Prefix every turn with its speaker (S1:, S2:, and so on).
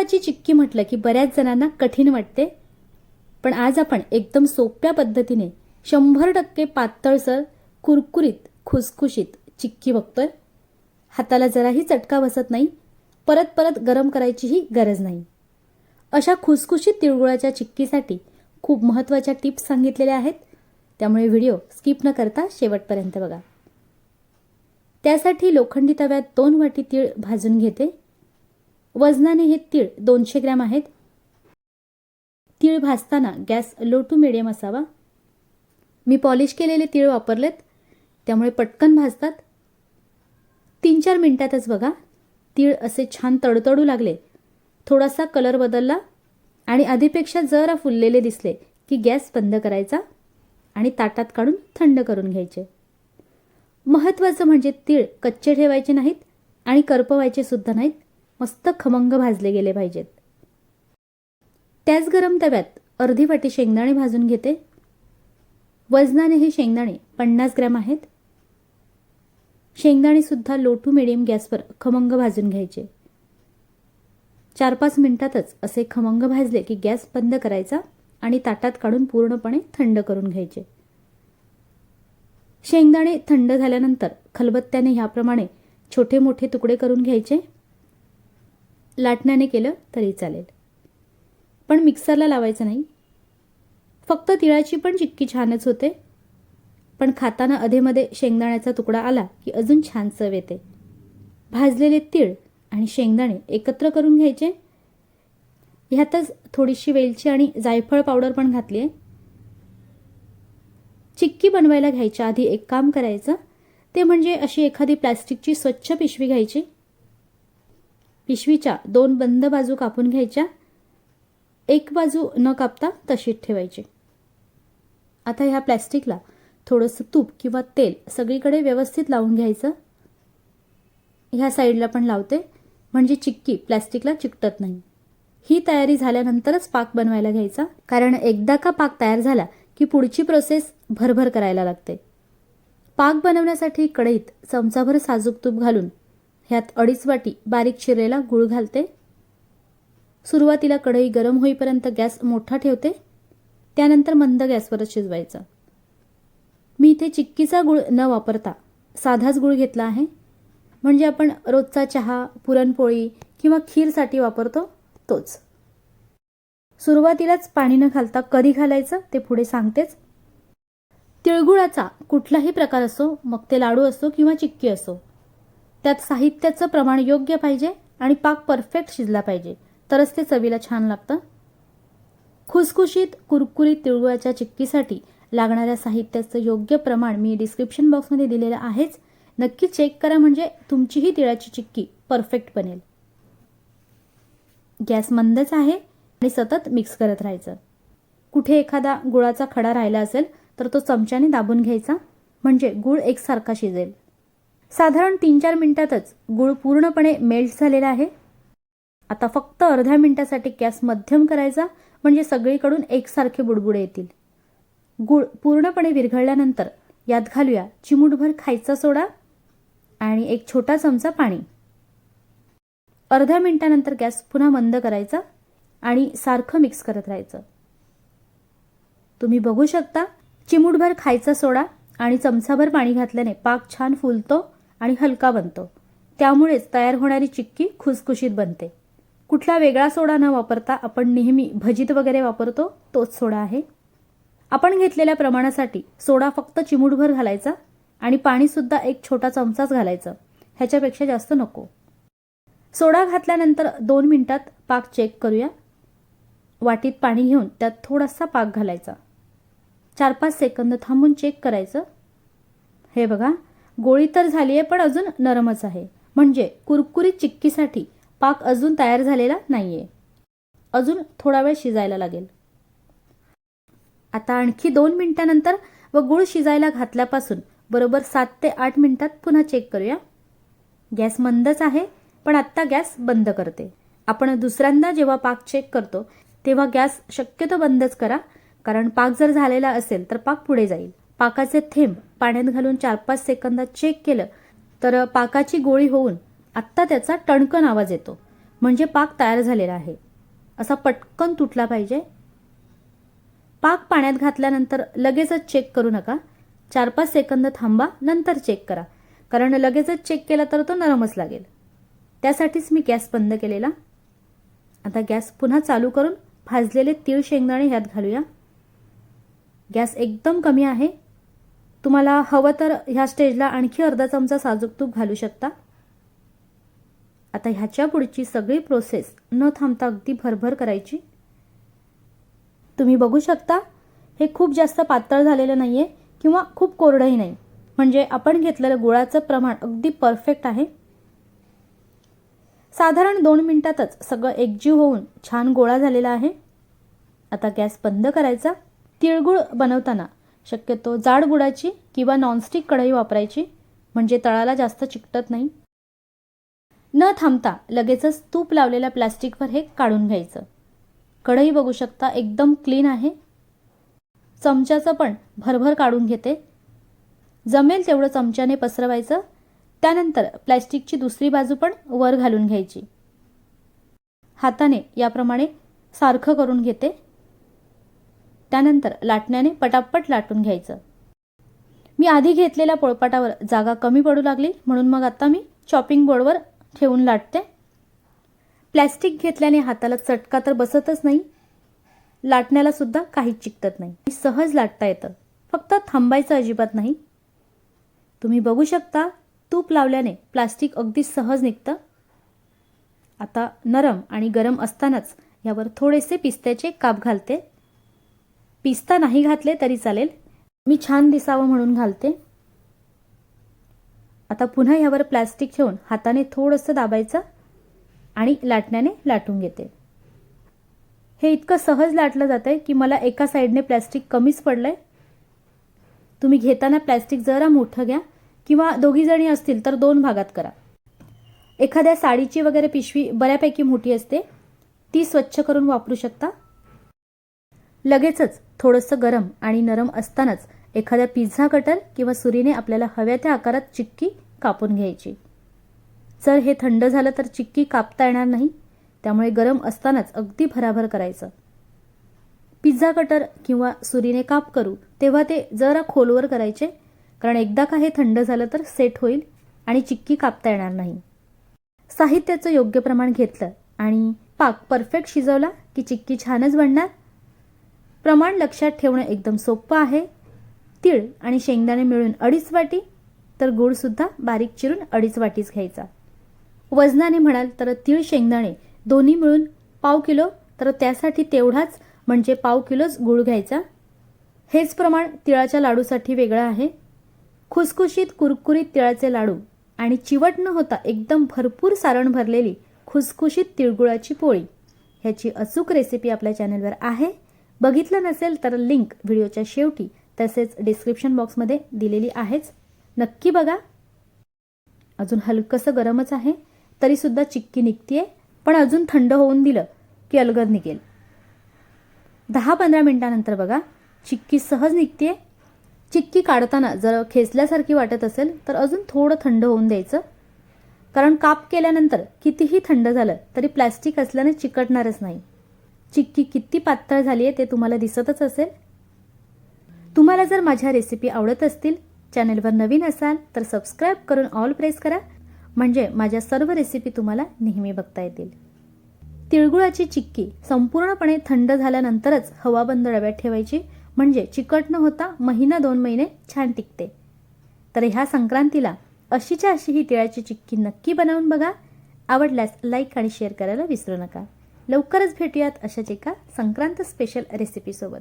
S1: तिळगुळाची चिक्की म्हटलं की बऱ्याच जणांना कठीण वाटते. पण आज आपण एकदम सोप्या पद्धतीने शंभर टक्के पातळसर कुरकुरीत खुसखुशीत चिक्की बघतोय. हाताला जराही चटका बसत नाही. परत परत गरम करायचीही गरज नाही. अशा खुसखुशीत तिळगुळाच्या चिक्कीसाठी खूप महत्त्वाच्या टिप्स सांगितलेल्या आहेत. त्यामुळे व्हिडिओ स्किप न करता शेवटपर्यंत बघा. त्यासाठी लोखंडी तव्यात दोन वाटी तीळ भाजून घेते. वजनाने हे तीळ दोनशे ग्रॅम आहेत. तीळ भाजताना गॅस लो टू मिडियम असावा. मी पॉलिश केलेले तीळ वापरलेत त्यामुळे पटकन भाजतात. तीन चार मिनिटातच बघा तीळ असे छान तडतडू लागले. थोडासा कलर बदलला आणि आधीपेक्षा जरा फुललेले दिसले की गॅस बंद करायचा आणि ताटात काढून थंड करून घ्यायचे. महत्त्वाचं म्हणजे तीळ कच्चे ठेवायचे नाहीत आणि करपवायचे सुद्धा नाहीत. मस्त खमंग भाजले गेले पाहिजेत. त्याच गरम तव्यात अर्धी वाटी शेंगदाणे भाजून घेते. वजनाने हे शेंगदाणे पन्नास ग्रॅम आहेत. शेंगदाणे सुद्धा लो टू मिडियम गॅसवर खमंग भाजून घ्यायचे. चार पाच मिनिटातच असे खमंग भाजले की गॅस बंद करायचा आणि ताटात काढून पूर्णपणे थंड करून घ्यायचे. शेंगदाणे थंड झाल्यानंतर खलबत्त्याने ह्याप्रमाणे छोटे मोठे तुकडे करून घ्यायचे. लाटण्याने केलं तरी चालेल. पण मिक्सरला लावायचं नाही. फक्त तिळाची पण चिक्की छानच होते. पण खाताना अधेमध्ये शेंगदाण्याचा तुकडा आला की अजून छान चव येते. भाजलेले तीळ आणि शेंगदाणे एकत्र करून घ्यायचे. ह्यातच थोडीशी वेलची आणि जायफळ पावडर पण घातली आहे. चिक्की बनवायला घ्यायच्या आधी एक काम करायचं. ते म्हणजे अशी एखादी प्लॅस्टिकची स्वच्छ पिशवी घ्यायची. पिशवीच्या दोन बंद बाजू कापून घ्यायच्या. एक बाजू न कापता तशीच ठेवायची. आता ह्या प्लॅस्टिकला थोडंसं तूप किंवा तेल सगळीकडे व्यवस्थित लावून घ्यायचं. ह्या साईडला पण लावते. म्हणजे चिक्की प्लॅस्टिकला चिकटत नाही. ही तयारी झाल्यानंतरच पाक बनवायला घ्यायचा. कारण एकदा का पाक तयार झाला की पुढची प्रोसेस भरभर करायला लागते. पाक बनवण्यासाठी कढईत चमचाभर साजूक तूप घालून ह्यात अडीच वाटी बारीक चिरलेला गूळ घालते. सुरुवातीला कढई गरम होईपर्यंत गॅस मोठा ठेवते. त्यानंतर मंद गॅसवरच शिजवायचं. मी इथे चिक्कीचा गूळ न वापरता साधाच गूळ घेतला आहे. म्हणजे आपण रोजचा चहा पुरणपोळी किंवा खीरसाठी वापरतो तोच. सुरुवातीलाच पाणी न घालता कधी घालायचं ते पुढे सांगतेच. तिळगुळाचा कुठलाही प्रकार असो मग ते लाडू असो किंवा चिक्की असो त्यात साहित्याचं प्रमाण योग्य पाहिजे आणि पाक परफेक्ट शिजला पाहिजे. तरच ते चवीला छान लागतं. खुसखुशीत कुरकुरीत तिळगुळाच्या चिक्कीसाठी लागणाऱ्या साहित्याचं योग्य प्रमाण मी डिस्क्रिप्शन बॉक्समध्ये दिलेलं आहेच. नक्की चेक करा म्हणजे तुमचीही तिळाची चिक्की परफेक्ट बनेल. गॅस मंदच आहे आणि सतत मिक्स करत राहायचं. कुठे एखादा गुळाचा खडा राहिला असेल तर तो चमच्याने दाबून घ्यायचा. म्हणजे गुळ एकसारखा शिजेल. साधारण तीन चार मिनिटातच गुळ पूर्णपणे मेल्ट झालेला आहे. आता फक्त अर्ध्या मिनिटासाठी गॅस मध्यम करायचा म्हणजे सगळीकडून एकसारखे बुडबुडे येतील. गुळ पूर्णपणे विरघळल्यानंतर यात घालूया चिमूटभर खायचा सोडा आणि एक छोटा चमचा पाणी. अर्ध्या मिनिटानंतर गॅस पुन्हा मंद करायचा आणि सारखं मिक्स करत राहायचं. तुम्ही बघू शकता चिमूटभर खायचा सोडा आणि चमचाभर पाणी घातल्याने पाक छान फुलतो आणि हलका बनतो. त्यामुळेच तयार होणारी चिक्की खुसखुशीत बनते. कुठला वेगळा सोडा न वापरता आपण नेहमी भजीत वगैरे वापरतो तोच सोडा आहे. आपण घेतलेल्या प्रमाणासाठी सोडा फक्त चिमूटभर घालायचा आणि पाणीसुद्धा एक छोटा चमचाच घालायचं. ह्याच्यापेक्षा जास्त नको. सोडा घातल्यानंतर दोन मिनिटात पाक चेक करूया. वाटीत पाणी घेऊन त्यात थोडासा पाक घालायचा. चार पाच सेकंद थांबून चेक करायचं. हे बघा गोळी तर झाली आहे पण अजून नरमच आहे. म्हणजे कुरकुरीत चिक्कीसाठी पाक अजून तयार झालेला नाही आहे अजून थोडा वेळ शिजायला लागेल. आता आणखी दोन मिनिटानंतर व गुळ शिजायला घातल्यापासून बरोबर सात ते आठ मिनिटात पुन्हा चेक करूया. गॅस मंदच आहे पण आत्ता गॅस बंद करते. आपण दुसऱ्यांदा जेव्हा पाक चेक करतो तेव्हा गॅस शक्यतो बंदच करा. कारण पाक जर झालेला असेल तर पाक पुढे जाईल. पाकाचे थेंब पाण्यात घालून चार पाच सेकंदात चेक केलं तर पाकाची गोळी होऊन आत्ता त्याचा टणकन आवाज येतो. म्हणजे पाक तयार झालेला आहे. असा पटकन तुटला पाहिजे. पाक पाण्यात घातल्यानंतर लगेचच चेक करू नका. चार पाच सेकंद थांबा नंतर चेक करा. कारण लगेचच चेक केला तर तो नरमच लागेल. त्यासाठीच मी गॅस बंद केलेला. आता गॅस पुन्हा चालू करून भाजलेले तीळ शेंगदाणे ह्यात घालूया. गॅस एकदम कमी आहे. तुम्हाला हवं तर ह्या स्टेजला आणखी अर्धा चमचा साजूक तूप घालू शकता. आता ह्याच्या पुढची सगळी प्रोसेस न थांबता अगदी भरभर करायची. तुम्ही बघू शकता हे खूप जास्त पातळ झालेलं नाही आहे किंवा खूप कोरडंही नाही. म्हणजे आपण घेतलेलं गुळाचं प्रमाण अगदी परफेक्ट आहे. साधारण दोन मिनिटातच सगळं एकजीव होऊन छान गोळा झालेला आहे. आता गॅस बंद करायचा. तिळगुळ बनवताना शक्यतो जाड गुडाची किंवा नॉनस्टिक कढई वापरायची म्हणजे तळाला जास्त चिकटत नाही. न थांबता लगेचच तूप लावलेल्या प्लास्टिकवर हे काढून घ्यायचं. कढई बघू शकता एकदम क्लीन आहे. चमच्याचं पण भरभर काढून घेते. जमेल तेवढं चमच्याने पसरवायचं. त्यानंतर प्लॅस्टिकची दुसरी बाजू पण वर घालून घ्यायची. हाताने याप्रमाणे सारखं करून घेते. त्यानंतर लाटण्याने पटापट लाटून घ्यायचं. मी आधी घेतलेल्या पोळपाटावर जागा कमी पडू लागली म्हणून मग आता मी चॉपिंग बोर्डवर ठेवून लाटते. प्लॅस्टिक घेतल्याने हाताला चटका तर बसतच नाही. लाटण्याला सुद्धा काहीच चिकटत नाही. सहज लाटता येतं. फक्त थांबायचं अजिबात नाही. तुम्ही बघू शकता तूप लावल्याने प्लास्टिक अगदी सहज निघतं. आता नरम आणि गरम असतानाच यावर थोडेसे पिस्त्याचे काप घालते. पिस्ता नाही घातले तरी चालेल. मी छान दिसावं म्हणून घालते. आता पुन्हा ह्यावर प्लॅस्टिक ठेवून हाताने थोडंसं दाबायचं आणि लाटण्याने लाटून घेते. हे इतकं सहज लाटलं जातंय की मला एका साईडने प्लॅस्टिक कमीच पडलंय. तुम्ही घेताना प्लॅस्टिक जरा मोठं घ्या किंवा दोघीजणी असतील तर दोन भागात करा. एखाद्या साडीची वगैरे पिशवी बऱ्यापैकी मोठी असते. ती स्वच्छ करून वापरू शकता. लगेचच थोडंसं गरम आणि नरम असतानाच एखाद्या पिझ्झा कटर किंवा सुरीने आपल्याला हव्या त्या आकारात चिक्की कापून घ्यायची. जर हे थंड झालं तर चिक्की कापता येणार नाही त्यामुळे गरम असतानाच अगदी भराभर करायचं. पिझ्झा कटर किंवा सुरीने काप करू तेव्हा ते जरा खोलवर करायचे कारण एकदा का हे थंड झालं तर सेट होईल आणि चिक्की कापता येणार नाही. साहित्याचं योग्य प्रमाण घेतलं आणि पाक परफेक्ट शिजवला की चिक्की छानच बनणार प्रमाण लक्षात ठेवणं एकदम सोपं आहे. तीळ आणि शेंगदाणे मिळून अडीच वाटी तर गूळसुद्धा बारीक चिरून अडीच वाटीच घ्यायचा. वजनाने म्हणाल तर तीळ शेंगदाणे दोन्ही मिळून पाव किलो तर त्यासाठी तेवढाच म्हणजे पाव किलोच गूळ घ्यायचा. हेच प्रमाण तिळाच्या लाडूसाठी वेगळं आहे. खुसखुशीत कुरकुरीत तिळाचे लाडू आणि चिवट न होता एकदम भरपूर सारण भरलेली खुसखुशीत तिळगुळाची पोळी ह्याची अचूक रेसिपी आपल्या चॅनलवर आहे. बघितलं नसेल तर लिंक व्हिडिओच्या शेवटी तसेच डिस्क्रिप्शन बॉक्समध्ये दिलेली आहेच. नक्की बघा. अजून हलकंसं गरमच आहे तरीसुद्धा चिक्की निघतीये पण अजून थंड होऊन दिलं की अलगद निघेल. दहा पंधरा मिनिटानंतर बघा चिक्की सहज निघतीये. चिक्की काढताना जर खेचल्यासारखी वाटत असेल तर अजून थोडं थंड होऊन द्यायचं. कारण काप केल्यानंतर कितीही थंड झालं तरी प्लॅस्टिक असल्याने चिकटणारच नाही. चिक्की किती पातळ झाली आहे ते तुम्हाला दिसतच असेल. तुम्हाला जर माझ्या रेसिपी आवडत असतील चॅनेलवर नवीन असाल तर सबस्क्राईब करून ऑल प्रेस करा. म्हणजे माझ्या सर्व रेसिपी तुम्हाला नेहमी बघता येतील. तिळगुळाची चिक्की संपूर्णपणे थंड झाल्यानंतरच हवाबंद डब्यात ठेवायची. म्हणजे चिकट न होता महिना दोन महिने छान टिकते. तर ह्या संक्रांतीला अशीच्या अशी ही तिळाची चिक्की नक्की बनवून बघा. आवडल्यास लाईक आणि शेअर करायला विसरू नका. लवकरच भेटूयात अशाच एका संक्रांत स्पेशल रेसिपीसोबत